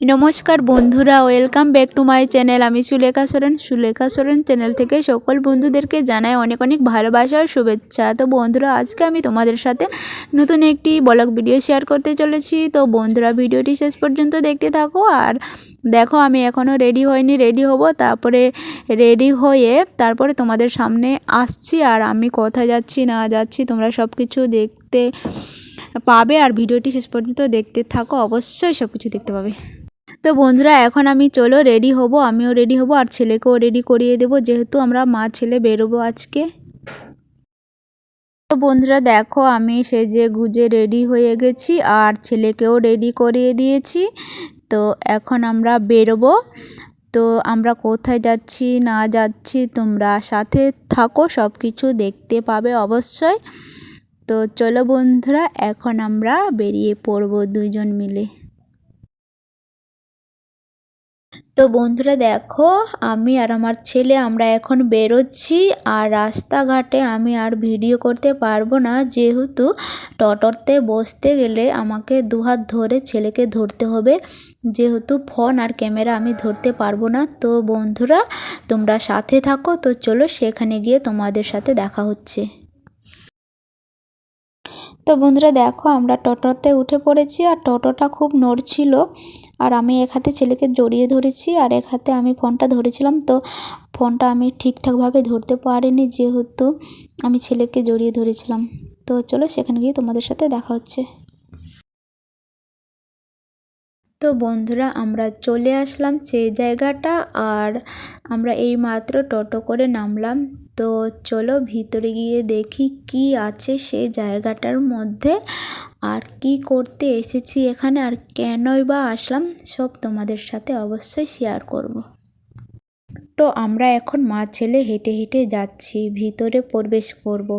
নমস্কার বন্ধুরা welcome back to my channel আমি সুলেখা সোরেন। সুলেখা সোরেন চ্যানেল থেকে সকল বন্ধুদেরকে জানাই অনেক অনেক ভালোবাসা ও শুভেচ্ছা। তো বন্ধুরা, আজকে আমি তোমাদের সাথে নতুন একটি ব্লগ ভিডিও শেয়ার করতে চলেছি। তো বন্ধুরা, ভিডিওটি শেষ পর্যন্ত দেখতে থাকো। আর দেখো, আমি এখনও রেডি হয়নি রেডি হব। তারপরে রেডি হয়ে তারপরে তোমাদের সামনে আসছি। আর আমি কোথায় যাচ্ছি, না যাচ্ছি, তোমরা সব কিছু দেখতে পাবে। আর ভিডিওটি শেষ পর্যন্ত দেখতে থাকো। অবশ্যই সব কিছু দেখতে পাবে। তো বন্ধুরা, এখন আমি চলো রেডি হব, আমিও রেডি হব আর ছেলেকেও রেডি করিয়ে দেব, যেহেতু আমরা মা ছেলে বেরোবো আজকে। তো বন্ধুরা, দেখো আমি সেজে গুজে রেডি হয়ে গেছি আর ছেলেকেও রেডি করিয়ে দিয়েছি। তো এখন আমরা বেরোবো। তো আমরা কোথায় যাচ্ছি, না যাচ্ছি, তোমরা সাথে থাকো সব কিছু দেখতে পাবে অবশ্যই। তো চলো বন্ধুরা, এখন আমরা বেরিয়ে পড়ব দুজন মিলে। তো বন্ধুরা দেখো, আমি আর আমার ছেলে আমরা এখন বেরোচ্ছি আর রাস্তাঘাটে আমি আর ভিডিও করতে পারব না। যেহেতু টটরতে বসতে গেলে আমাকে দুহাত ধরে ছেলেকে ধরতে হবে। যেহেতু ফোন আর ক্যামেরা আমি ধরতে পারব না। তো বন্ধুরা, তোমরা সাথে থাকো। তো চলো সেখানে গিয়ে তোমাদের সাথে দেখা হচ্ছে। তো বন্ধুরা দেখো, আমরা টোটোতে উঠে পড়েছি আর টোটোটা খুব নড়ছিল আর আমি এক হাতে ছেলেকে জড়িয়ে ধরেছি আর এক হাতে আমি ফোনটা ধরেছিলাম। তো ফোনটা আমি ঠিকঠাকভাবে ধরতে পারিনি যেহেতু আমি ছেলেকে জড়িয়ে ধরেছিলাম। তো চলো সেখানে গিয়ে তোমাদের সাথে দেখা হচ্ছে। তো বন্ধুরা, আমরা চলে আসলাম সেই জায়গাটা আর আমরা এই মাত্র টোটো করে নামলাম তো চলো ভিতরে গিয়ে দেখি কি আছে সেই জায়গাটার মধ্যে আর কি করতে এসেছি এখানে আর কেনই বা আসলাম সব তোমাদের সাথে অবশ্যই শেয়ার করব। তো আমরা এখন মা ছেলে হেঁটে হেঁটে যাচ্ছি, ভিতরে প্রবেশ করব।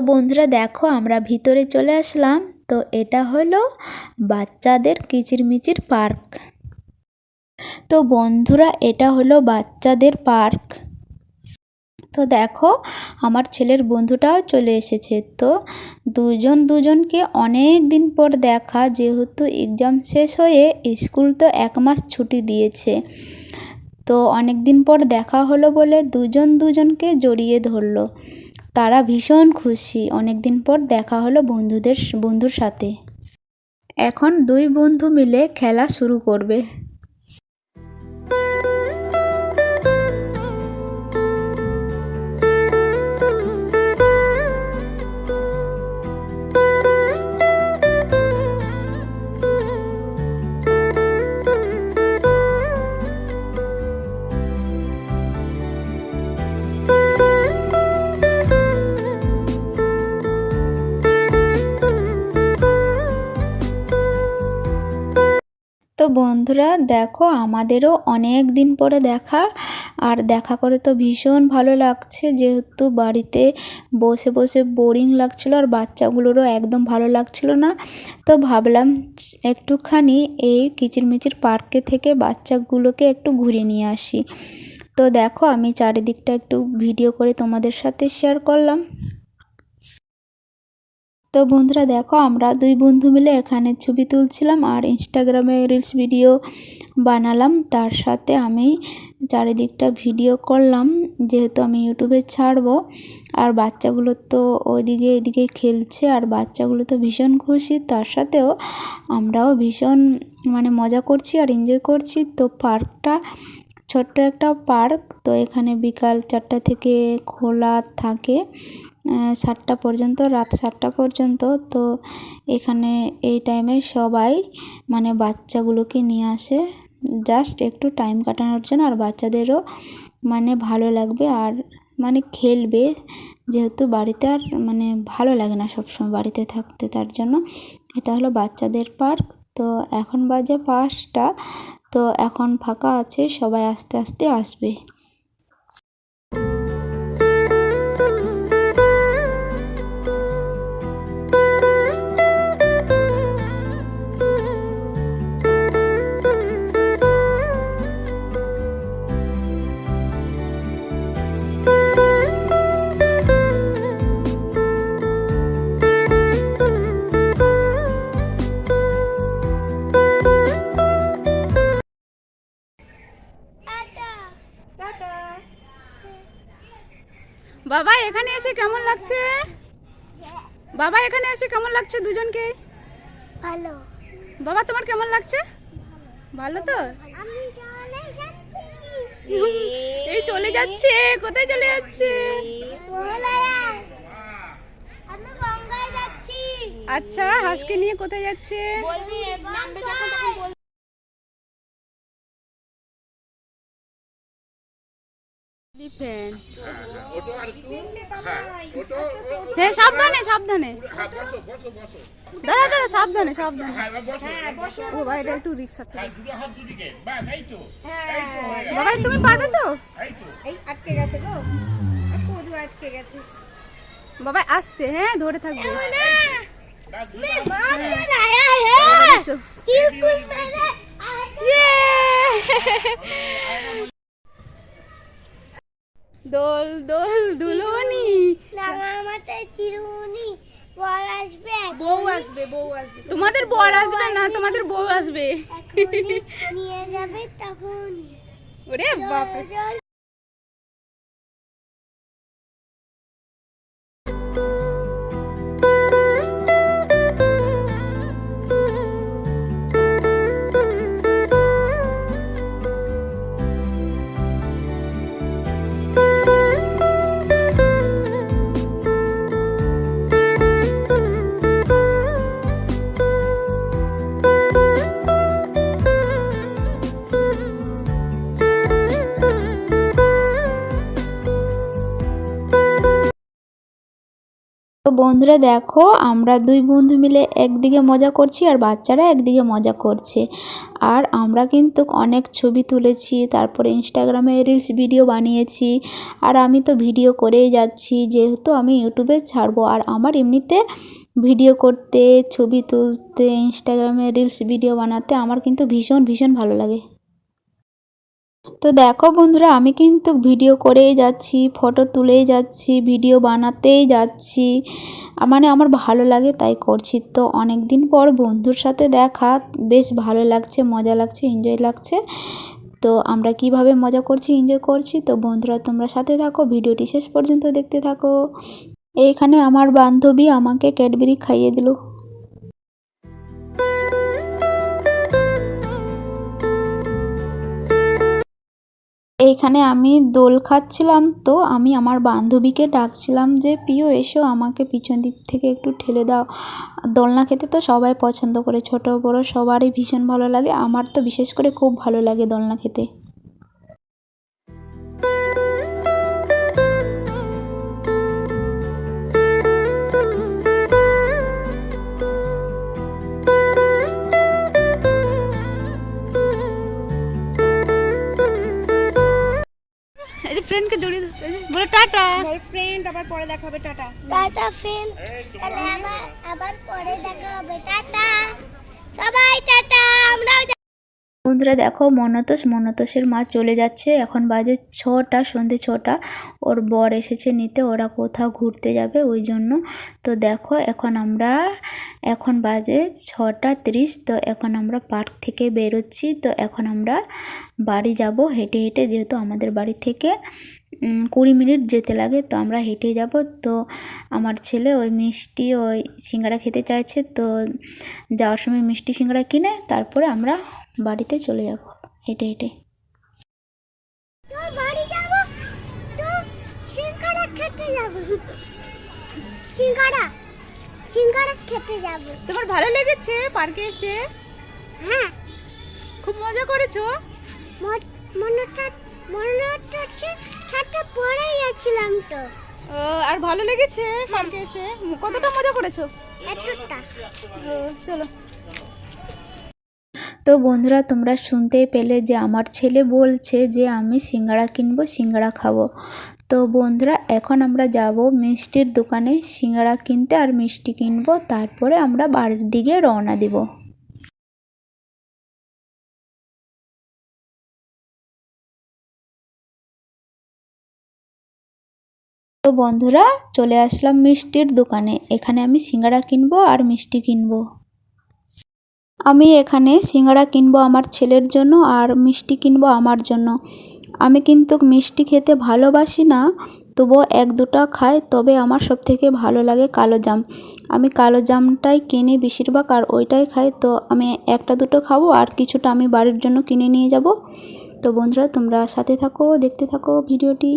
বন্ধুরা দেখো, আমরা ভিতরে চলে আসলাম। তো এটা হলো বাচ্চাদের কিচিরমিচির পার্ক। তো বন্ধুরা, এটা হলো বাচ্চাদের পার্ক। তো দেখো, আমার ছেলের বন্ধুটাও চলে এসেছে। তো দুজন দুজনকে অনেক দিন পর দেখা, যেহেতু এক্সাম শেষ হয়ে স্কুল তো এক মাস ছুটি দিয়েছে। তো অনেক দিন পর দেখা হলো বলে দুজন দুজনকে জড়িয়ে ধরলো। তারা ভীষণ খুশি। অনেক দিন পর দেখা হলো বন্ধুদের, বন্ধুর সাথে। এখন দুই বন্ধু মিলে খেলা শুরু করবে। বন্ধুরা, দেখো আমাদেরও অনেক দিন পরে দেখা। আর দেখা করে তো ভীষণ ভালো লাগছে, যেহেতু বাড়িতে বসে বসে বোরিং লাগছিল আর বাচ্চাগুলোরও একদম ভালো লাগছিল না। তো ভাবলাম একটুখানি এই কিচিরমিচির পার্কে থেকে বাচ্চাগুলোকে একটু ঘুরে নিয়ে আসি। তো দেখো আমি চারিদিকটা একটু ভিডিও করে তোমাদের সাথে শেয়ার করলাম। তো বন্ধুরা দেখো, আমরা দুই বন্ধু মিলে এখানে ছবি তুলছিলাম আর ইনস্টাগ্রামে রিলস ভিডিও বানালাম। তার সাথে আমি চারিদিকটা ভিডিও করলাম, যেহেতু আমি ইউটিউবে ছাড়বো। আর বাচ্চাগুলো তো ওইদিকে এদিকে খেলছে, আর বাচ্চাগুলো তো ভীষণ খুশি। তার সাথেও আমরাও ভীষণ মানে মজা করছি আর এনজয় করছি। তো পার্কটা ছোট্ট একটা পার্ক, তো এখানে বিকাল চারটা থেকে খোলা থাকে। সাতটা পর্যন্ত, রাত সাতটা পর্যন্ত। তো এখানে এই টাইমে সবাই মানে বাচ্চাগুলোকে নিয়ে আসে। জাস্ট একটু টাইম কাটানোর জন্য আর বাচ্চাদেরও মানে ভালো লাগবে আর মানে খেলবে। যেহেতু বাড়িতে আর মানে ভালো লাগে না সবসময় বাড়িতে থাকতে, তার জন্য এটা হলো বাচ্চাদের পার্ক। তো এখন বাজে পাঁচটা। তো এখন ফাঁকা আছে, সবাই আস্তে আস্তে আসবে। বাবা এখানে এসে কেমন লাগছে? বাবা এখানে এসে কেমন লাগছে দুজনকে? ভালো। বাবা তোমার কেমন লাগছে? ভালো তো? এই চলে যাচ্ছে কোথায় চলে যাচ্ছে? আচ্ছা হাঁসকে নিয়ে কোথায় যাচ্ছে? বলবি হ্যাঁ সাবধানে সাবধানে। দাঁড়া দাঁড়া সাবধানে সাবধানে। ও ভাই এটা একটু রিক্সা ছিল বাবা তুমি পারবে তো? এই আটকে গেছে গো। কদু আটকে গেছে। বাবা আসতে হ্যাঁ ধরে থাকবে। দোল দোল দুলনি লাগা মাথায় চিরুনি বর আসবে বউ আসবে বউ আসবে। তোমাদের বর আসবে না তোমাদের বউ আসবে। নিয়ে যাবে তখন ওরে বাপরে। তো বন্ধুরা দেখো, আমরা দুই বন্ধু মিলে একদিকে মজা করছি আর বাচ্চারা একদিকে মজা করছে। আর আমরা কিন্তু অনেক ছবি তুলেছি, তারপরে ইনস্টাগ্রামে রিলস ভিডিও বানিয়েছি। আর আমি তো ভিডিও করেই যাচ্ছি, যেহেতু আমি ইউটিউবে ছাড়বো। আর আমার এমনিতে ভিডিও করতে, ছবি তুলতে ইনস্টাগ্রামে রিলস ভিডিও বানাতে আমার কিন্তু ভীষণ ভীষণ ভালো লাগে। তো দেখো বন্ধুরা, আমি কিন্তু ভিডিও করেই যাচ্ছি ফটো তুলেই যাচ্ছি ভিডিও বানাতেই যাচ্ছি। মানে আমার ভালো লাগে তাই করছি। তো অনেক দিন পর বন্ধুর সাথে দেখা, বেশ ভালো লাগছে, মজা লাগছে এনজয় লাগছে। তো আমরা কীভাবে মজা করছি এনজয় করছি? তো বন্ধুরা, তোমরা সাথে থাকো, ভিডিওটি শেষ পর্যন্ত দেখতে থাকো। এইখানে আমার বান্ধবী আমাকে ক্যাডবেরি খাইয়ে দিল। এইখানে আমি দোল খাচ্ছিলাম তো আমি আমার বান্ধবীকে ডাকছিলাম যে, প্রিয়, এসো আমাকে পিছন দিক থেকে একটু ঠেলে দাও। দোলনা খেতে তো সবাই পছন্দ করে, ছোট বড় সবারই ভীষণ ভালো লাগে। আমার তো বিশেষ করে খুব ভালো লাগে দোলনা খেতে। ফ্রেন্ড আবার পরে দেখা হবে, টাটা। টাটা ফ্রেন্ড তাহলে আবার আবার পরে দেখা হবে, টাটা। সবাই টাটা, আমরাও বন্ধুরা দেখো, মনতোষ, মনতোষের মা চলে যাচ্ছে। এখন বাজে ছটা, সন্ধে ছটা। ওর বর এসেছে নিতে, ওরা কোথাও ঘুরতে যাবে ওই জন্য। তো দেখো, এখন আমরা, এখন বাজে ছটা তিরিশ। তো এখন আমরা পার্ক থেকে বেরোচ্ছি। তো এখন আমরা বাড়ি যাব হেঁটে হেঁটে, যেহেতু আমাদের বাড়ি থেকে কুড়ি মিনিট যেতে লাগে, তো আমরা হেঁটে যাব। তো আমার ছেলে ওই মিষ্টি, ওই সিঙ্গারা খেতে চাইছে। তো যাওয়ার সময় মিষ্টি সিঙ্গারা কিনে, তারপরে আমরা বাড়িতে চলে যাব। হেঁটে হেঁটে। তো বাড়ি যাব? তো সিঙ্গারা খেতে যাব। সিঙ্গারা সিঙ্গারা খেতে যাব। তোমার ভালো লেগেছে পার্কে এসে? হ্যাঁ। খুব মজা করেছ? মনটা হচ্ছে ছাদটা পড়ে যাচ্ছিলাম তো। ও, আর ভালো লেগেছে পার্কে এসে? কতটা মজা করেছ? এতটা। চলো। তো বন্ধুরা, তোমরা শুনতেই পেলে যে আমার ছেলে বলছে যে আমি সিঙ্গাড়া কিনবো সিঙ্গাড়া খাব। তো বন্ধুরা, এখন আমরা যাব মিষ্টির দোকানে সিঙ্গাড়া কিনতে আর মিষ্টি কিনবো। তারপরে আমরা বাড়ির দিকে রওনা দিব। তো বন্ধুরা, চলে আসলাম মিষ্টির দোকানে। এখানে আমি সিঙ্গাড়া কিনবো আর মিষ্টি কিনবো। আমি এখানে সিঙ্গাড়া কিনবো আমার ছেলের জন্য আর মিষ্টি কিনবো আমার জন্য। আমি কিন্তু মিষ্টি খেতে ভালোবাসি না, তবুও এক দুটো খাই, তবে আমার সব থেকে ভালো লাগে কালো জাম। আমি কালো জামটাই কিনি বেশিরভাগ আর ওইটাই খাই, তো আমি একটা দুটো খাব আর কিছুটা আমি বাড়ির জন্য কিনে নিয়ে যাব। তো বন্ধুরা, তোমরা সাথে থাকো, দেখতে থাকো ভিডিওটি।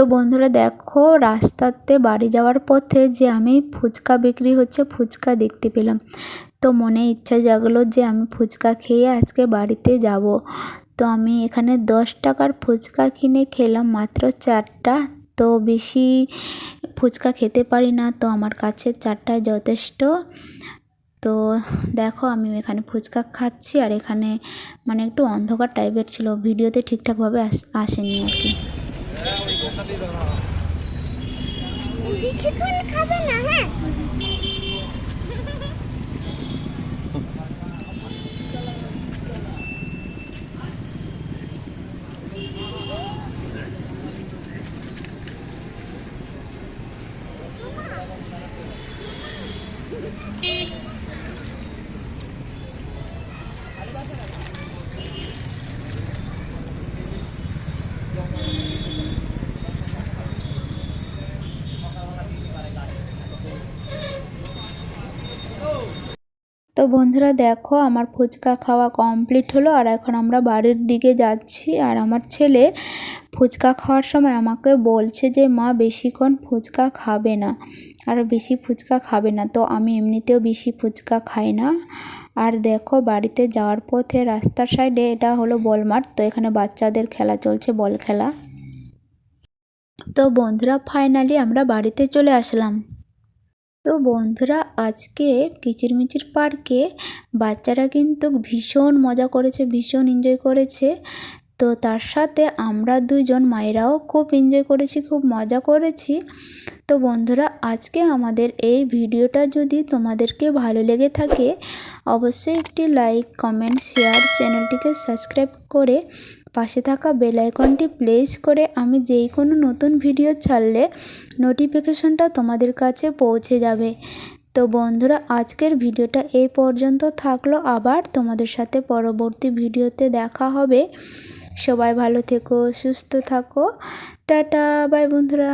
তো বন্ধুরা দেখো, রাস্তাতে বাড়ি যাওয়ার পথে যে আমি ফুচকা বিক্রি হচ্ছে ফুচকা দেখতে পেলাম। তো মনে ইচ্ছা জাগলো যে আমি ফুচকা খেয়ে আজকে বাড়িতে যাব। তো আমি এখানে দশ টাকার ফুচকা কিনে খেলাম মাত্র চারটা। তো বেশি ফুচকা খেতে পারি না, তো আমার কাছে চারটায় যথেষ্ট। তো দেখো, আমি এখানে ফুচকা খাচ্ছি আর এখানে মানে একটু অন্ধকার টাইপের ছিল। ভিডিওতে ঠিকঠাকভাবে আস- আসেনি আর কি। বেশিক্ষণ খাবে না হ্যাঁ? তো বন্ধুরা দেখো, আমার ফুচকা খাওয়া কমপ্লিট হলো, আর এখন আমরা বাড়ির দিকে যাচ্ছি, আর আমার ছেলে ফুচকা খাওয়ার সময় আমাকে বলছে যে, মা, বেশিক্ষণ ফুচকা খাবে না। আর বেশি ফুচকা খাবে না, তো আমি এমনিতেও বেশি ফুচকা খাই না। আর দেখো, বাড়িতে যাওয়ার পথে রাস্তার সাইডে এটা হলো বল মাঠ তো এখানে বাচ্চাদের খেলা চলছে, বল খেলা। তো বন্ধুরা ফাইনালি আমরা বাড়িতে চলে আসলাম। তো বন্ধুরা, আজকে কিচিরমিচির পার্কে বাচ্চারা কিন্তু ভীষণ মজা করেছে, ভীষণ এনজয় করেছে। তো তার সাথে আমরা দুজন মায়েরাও খুব এনজয় করেছি, খুব মজা করেছি। তো বন্ধুরা, আজকে আমাদের এই ভিডিওটা যদি তোমাদেরকে ভালো লেগে থাকে, অবশ্যই একটি লাইক কমেন্ট শেয়ার চ্যানেলটিকে সাবস্ক্রাইব করে পাশে থাকা বেল আইকনটি প্রেস করে আমি যেই কোনো নতুন ভিডিও ছাড়লে নোটিফিকেশনটা তোমাদের কাছে পৌঁছে যাবে। তো বন্ধুরা, আজকের ভিডিওটা এই পর্যন্ত থাকল। আবার তোমাদের সাথে পরবর্তী ভিডিওতে দেখা হবে। সবাই ভালো থেকো, সুস্থ থাকো। টাটা, বাই বন্ধুরা।